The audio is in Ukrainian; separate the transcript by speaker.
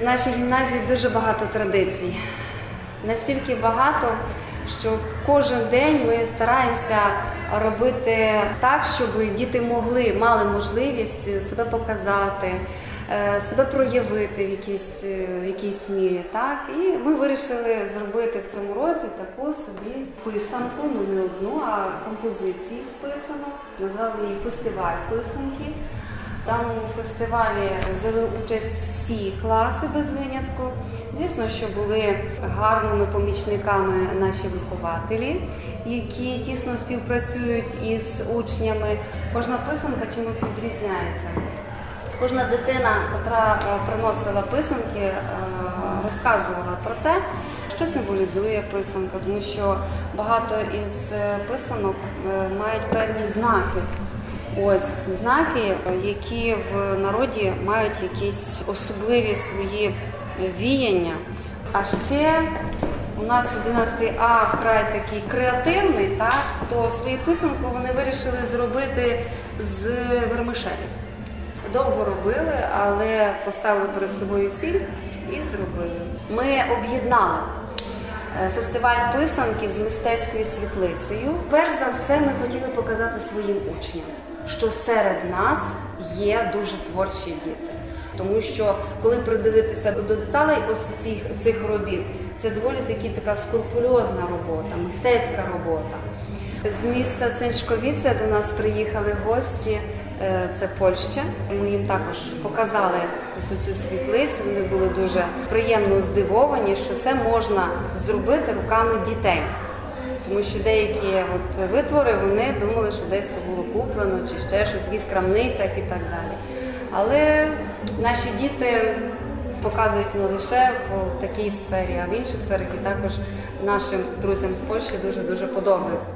Speaker 1: В нашій гімназії дуже багато традицій. Настільки багато, що кожен день ми стараємося робити так, щоб діти могли, мали можливість себе показати, е, себе проявити в якійсь, е, в якійсь мірі. Так? І ми вирішили зробити в цьому році таку собі писанку, ну не одну, а композиції списано. Назвали її фестиваль писанки. В даному фестивалі взяли участь всі класи без винятку. Звісно, що були гарними помічниками наші вихователі, які тісно співпрацюють із учнями. Кожна писанка чимось відрізняється. Кожна дитина, яка приносила писанки, е, розказувала про те, що символізує писанка, тому що багато із е, писанок е, мають певні знаки. Ось знаки, які в народі мають якісь особливі свої віяння. А ще у нас 11 А вкрай такий креативний, так, то свою писанку вони вирішили зробити з вермишелі. Довго робили, але поставили перед собою ціль і зробили. Ми об'єднали фестиваль писанки з мистецькою світлицею. Перш за все, ми хотіли показати своїм учням, що серед нас є дуже творчі діти. Тому що коли придивитися до деталей ось цих, цих робіт, це доволі таки така скрупульозна робота, мистецька робота. З міста Циншковіце до нас приїхали гості. е, Це Польща. Ми їм також показали ось цю світлицю. Вони були дуже приємно здивовані, що це можна зробити руками дітей. Тому що деякі от витвори вони думали, що десь то було куплено чи ще щось, в крамницях і так далі. Але наші діти показують не лише в, в такій сфері, а в інших сферах і також нашим друзям з Польщі дуже дуже подобається.